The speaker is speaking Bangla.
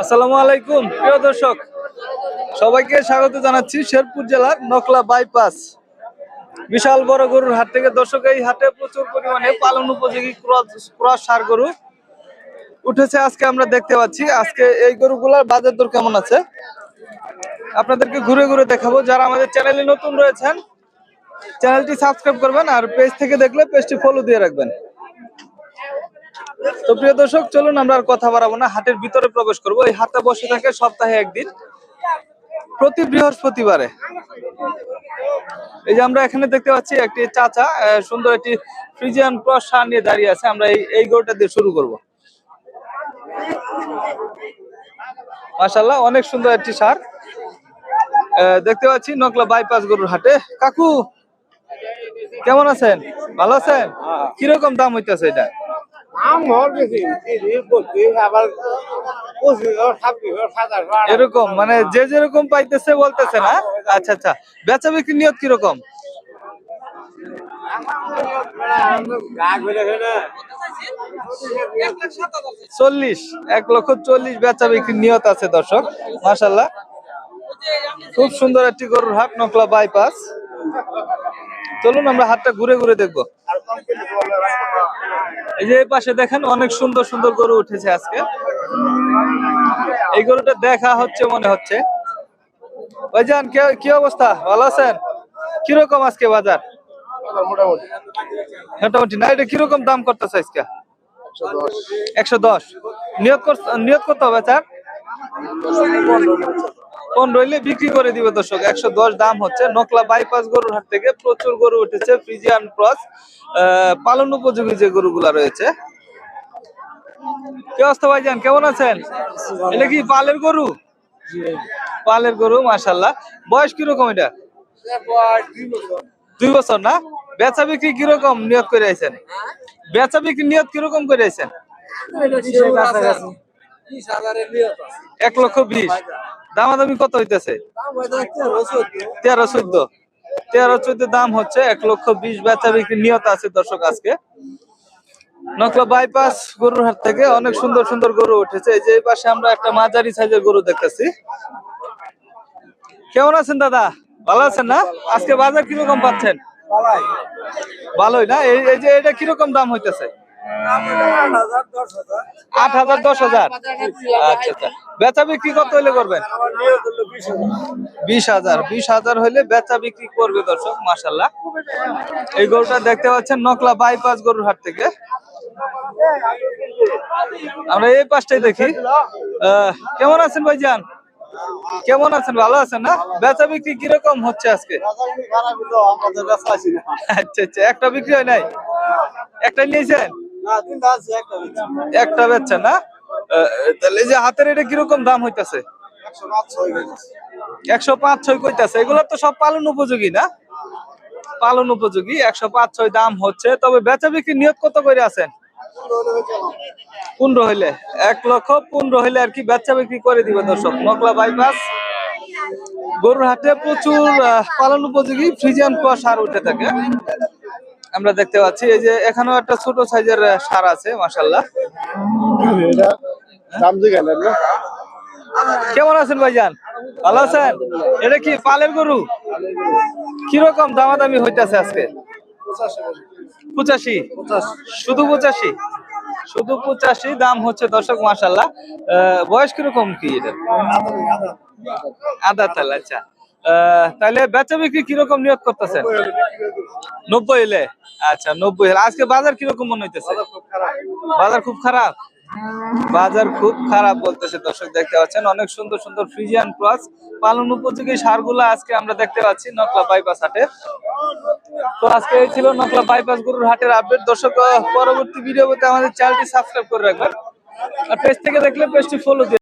আসসালামু আলাইকুম, প্রিয় দর্শক। সবাইকে স্বাগত জানাচ্ছি শেরপুর জেলার নকলা বাইপাস। বিশাল বড় গরুর হাট থেকে দর্শক, এই হাটে প্রচুর পরিমাণে পালন উপযোগী ক্রস সার গরু উঠেছে আজকে আমরা দেখতে পাচ্ছি। আজকে এই গরুগুলার বাজার দর কেমন আছে? আপনাদেরকে ঘুরে ঘুরে দেখাবো। যারা আমাদের চ্যানেলে নতুন রয়েছেন, চ্যানেলটি সাবস্ক্রাইব করবেন আর পেজ থেকে দেখলে পেজটি ফলো দিয়ে রাখবেন। তো প্রিয় দর্শক চলুন আমরা আর কথা বাড়াবো না। হাটের ভিতরে প্রবেশ করব। এই হাটটা বসে থাকে সপ্তাহে একদিন প্রতি বৃহস্পতিবারে। এই যে আমরা এখানে দেখতে পাচ্ছি একটি চাচা সুন্দর একটি ফ্রিজিয়ান ক্রস সার নিয়ে দাঁড়িয়ে আছে। আমরা এই এই গরুটা দিয়ে শুরু করব। মাশাল্লাহ অনেক সুন্দর একটি সার। দেখতে পাচ্ছি নকলা বাইপাস গরুর হাটে। কাকু কেমন আছেন? ভালো আছেন? কীরকম দাম হইতেছে এটা? এরকম মানে যে যেরকম পাইতেছে বলতেছে না? আচ্ছা আচ্ছা। বেচা বিক্রি নিয়ত কীরকম? চল্লিশ, এক লক্ষ চল্লিশ বেচা বিক্রি নিয়ত আছে, দর্শক। মাসাল্লাহ খুব সুন্দর একটি গরুর হাট, নকলা বাইপাস। চলুন আমরা হাটটা ঘুরে ঘুরে দেখব। এই যে পাশে দেখেন অনেক সুন্দর সুন্দর গরু উঠেছে আজকে। এই গরুটা দেখা হচ্ছে, মনে হচ্ছে। ভাইজান, কে- অবস্থা? ভালো আছেন? কীরকম আজকে বাজার? মোটামুটি। না, এটা কীরকম দাম করতেছে আজকে? একশো দশ। নিয়োগ নিয়োগ করতে হবে, স্যার? কোন রইলে বিক্রি করে দিবে দর্শক। একশো দশ দাম হচ্ছে। নকলা বাইপাস গরুর হাট থেকে প্রচুর গরু উঠেছে। ফ্রিজিয়ান ক্রস পালন উপযোগী যে গরুগুলা রয়েছে। কি অবস্থা ভাইজান? কেমন আছেন? এটা কি পালের গরু? পালের গরু মাশাল্লাহ বয়স কীরকম এটা? দুই বছর না? বেচা বিক্রি কীরকম নিয়ত করে আইছেন বেচা বিক্রি নিয়ত কীরকম করে আইছেন এক লক্ষ বিশ। দামাদামি কত হইতেছে? তেরো চোদ্দ। তেরো চোদ্দ। দাম হচ্ছে এক লক্ষ বিশ বেচা বিক্রি নিয়ত আছে দর্শক আজকে। নকলা বাইপাস গরুর হাট থেকে অনেক সুন্দর সুন্দর গরু উঠেছে। এই যে এই পাশে আমরা একটা মাঝারি সাইজের গরু দেখতেছি। কেমন আছেন দাদা? ভালো আছেন না? আজকে বাজার কীরকম পাচ্ছেন? ভালোই না? এই এই যে এটা কীরকম দাম হইতেছে? আট হাজার, দশ হাজার? আচ্ছা আচ্ছা। বেচা বিক্রি কত হইলে করবেন? বিশ হাজার। বিশ হাজার হইলে বেচা বিক্রি করবে দর্শক মাসাল্লাহ এই গরুটা দেখতে পাচ্ছেন, নকলা বাইপাস গরুর হাট থেকে। আমরা এই পাশটাই দেখি। কেমন আছেন ভাইজান? কেমন আছেন? ভালো আছেন না? বেচা বিক্রি কীরকম হচ্ছে আজকে? আচ্ছা আচ্ছা। একটা বিক্রি হয় নাই? একটা নিয়েছেন? একটা বেচছেন না? তাহলে যে হাতের এটা কীরকম দাম হইতাছে? একশো পাঁচ ছয় কইতাছে। এগুলো তো সব পালন উপযোগী না? পালন উপযোগী, একশো পাঁচ ছয় দাম হচ্ছে। তবে বেচা বিক্রি নিয়ত কত করে আছেন? পনেরো হইলে। এক লক্ষ পনেরো হইলে আর কি বেচা বিক্রি করে দিবে দর্শক। নকলা বাইপাস। গরুর হাটে প্রচুর পালন উপযোগী ফ্রিজিয়ান কোয়া সার উঠে থাকে। আমরা দেখতে পাচ্ছি, এই যে এখানেও একটা ছোট সাইজের সার আছে মাসাল্লাহ কেমন আছেন ভাইজান? ভালো আছেন? এটা কি পালের গরু? কীরকম দামাদামি হইতেছে আজকে? পঁচাশি। শুধু পঁচাশি? শুধু পঁচাশি, দাম হচ্ছে দর্শক মাসাল্লাহ বয়স কীরকম কি এটা আধা তাল আচ্ছা। তাহলে বেচা বিক্রি কীরকম নিয়োগ করতেছেন? নব্বই এলে আচ্ছা নব্বই হলে। আজকে বাজার কীরকম মনে হইতেছে? বাজার খুব খারাপ। বাজার খুব খারাপ? বলতেছে দর্শক দেখতে পাচ্ছেন অনেক সুন্দর সুন্দর ফ্রিজিয়ান ক্রস পালন উপযোগী সারগুলো আজকে আমরা দেখতে পাচ্ছি নকলা বাইপাস হাটে তো আজকে এই ছিল নকলা বাইপাস গরুর হাটের আপডেট দর্শক পরবর্তী ভিডিও পেতে আমাদের চ্যানেলটি সাবস্ক্রাইব করে রাখবেন। আর পেজ থেকে দেখলে পেজটি ফলো